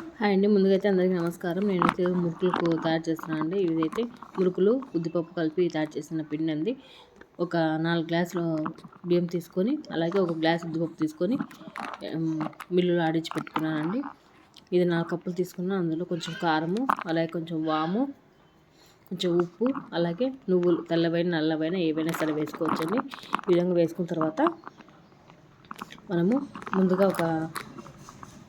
Hi అండి. ముందుగా అయితే అందరికీ నమస్కారం. నేను అయితే తయారు చేస్తున్నాను అండి. ఇదైతే మురుకులు ఉద్దిపప్పు కలిపి తయారు చేసిన పిండి అండి ఒక నాలుగు గ్లాసులు బియ్యం తీసుకొని అలాగే ఒక గ్లాస్ ఉద్దిపప్పు తీసుకొని మిల్లులో ఆడించి పెట్టుకున్నానండి ఇది నాలుగు కప్పులు తీసుకున్నాను అందులో కొంచెం కారము అలాగే కొంచెం వాము కొంచెం ఉప్పు అలాగే నువ్వులు తెల్లవైన నల్లవైన ఏవైనా సరే వేసుకోవచ్చండి. ఈ విధంగా వేసుకున్న తర్వాత మనము ముందుగా ఒక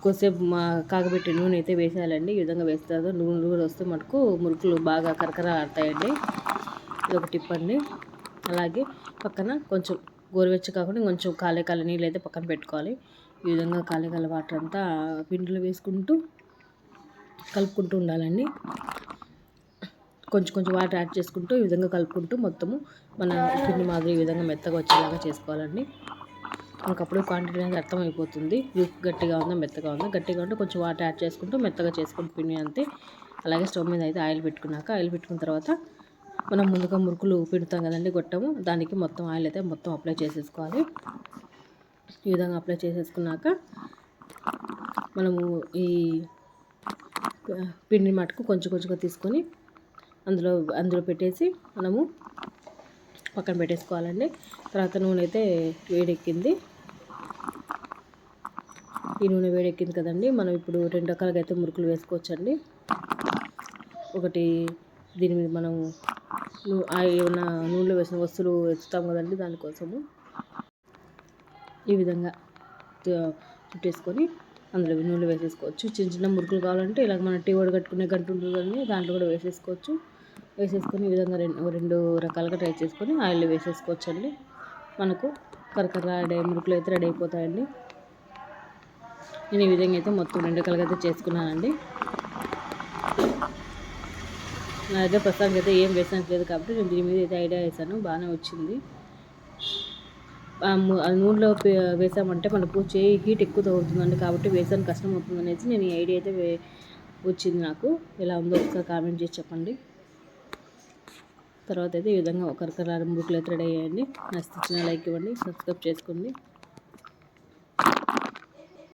కొద్దిసేపు మా కాగబెట్టి నూనె అయితే వేసేయాలండి. ఈ విధంగా వేస్తారు నూనె నూనె వస్తే మటుకు మురుకులు బాగా కరకర ఆడతాయండి. ఇది ఒక టిప్ అండి. అలాగే పక్కన కొంచెం గోరువెచ్చ కాకుండా కొంచెం కాలే కాలే నీళ్ళు అయితే పక్కన పెట్టుకోవాలి. ఈ విధంగా కాలే కాలే వాటర్ అంతా పిండిలో వేసుకుంటూ కలుపుకుంటూ ఉండాలండి. కొంచెం కొంచెం వాటర్ యాడ్ చేసుకుంటూ ఈ విధంగా కలుపుకుంటూ మొత్తము మన పిండి మాదిరి ఈ విధంగా మెత్తగా వచ్చేలాగా చేసుకోవాలండి. అప్పుడు క్వాంటిటీ అనేది అర్థమైపోతుంది. గట్టిగా ఉందా మెత్తగా ఉందా? గట్టిగా ఉంటే కొంచెం వాటర్ యాడ్ చేసుకుంటూ మెత్తగా చేసుకుంటూ పిండి అంతే. అలాగే స్టవ్ మీద అయితే ఆయిల్ పెట్టుకున్నాక ఆయిల్ పెట్టుకున్న తర్వాత మనం ముందుగా మురుకులు పిండుతాం కదండి గొట్టము. దానికి మొత్తం ఆయిల్ అయితే మొత్తం అప్లై చేసేసుకోవాలి. ఈ విధంగా అప్లై చేసేసుకున్నాక మనము ఈ పిండి మటుకు కొంచెం కొంచెంగా తీసుకొని అందులో అందులో పెట్టేసి మనము పక్కన పెట్టేసుకోవాలండి. తర్వాత నూనె అయితే వేడెక్కింది. ఈ నూనె వేడెక్కింది కదండి. మనం ఇప్పుడు రెండు రకాలుగా అయితే మురుకులు వేసుకోవచ్చండి. ఒకటి దీని మీద మనం ఏమన్నా నూనెలో వేసిన వస్తువులు ఎత్తుతాం కదండి దానికోసము ఈ విధంగా చుట్టేసుకొని అందులో నూనె వేసేసుకోవచ్చు. చిన్న చిన్న మురుకులు కావాలంటే ఇలా మన టీ కట్టుకునే గంట ఉంటుంది కదండి. దాంట్లో కూడా వేసేసుకోవచ్చు. వేసేసుకొని ఈ విధంగా రెండు రెండు రకాలుగా ట్రై చేసుకొని ఆయిల్ వేసేసుకోవచ్చండి. మనకు కరకర రెడీ మురుకులు అయితే రెడీ అయిపోతాయండి. నేను ఈ విధంగా అయితే మొత్తం రెండు కలగా అయితే చేసుకున్నానండి. నా దగ్గర ప్రస్తుతానికి అయితే ఏం వేసానికి లేదు కాబట్టి నేను దీని మీద అయితే ఐడియా వేసాను బాగానే వచ్చింది. నూనెలో వేసామంటే మన చేయి హీట్ ఎక్కువ తగ్గుతుందండి కాబట్టి వేసాను కష్టం అవుతుంది అనేసి నేను ఈ ఐడియా అయితే వచ్చింది నాకు. ఎలా ఉందో ఒకసారి కామెంట్ చేసి చెప్పండి. తర్వాత అయితే ఈ విధంగా ఒకరికర బుక్లు అయితే రెడీ అయ్యాయండి నచ్చితే లైక్ ఇవ్వండి. సబ్స్క్రైబ్ చేసుకోండి.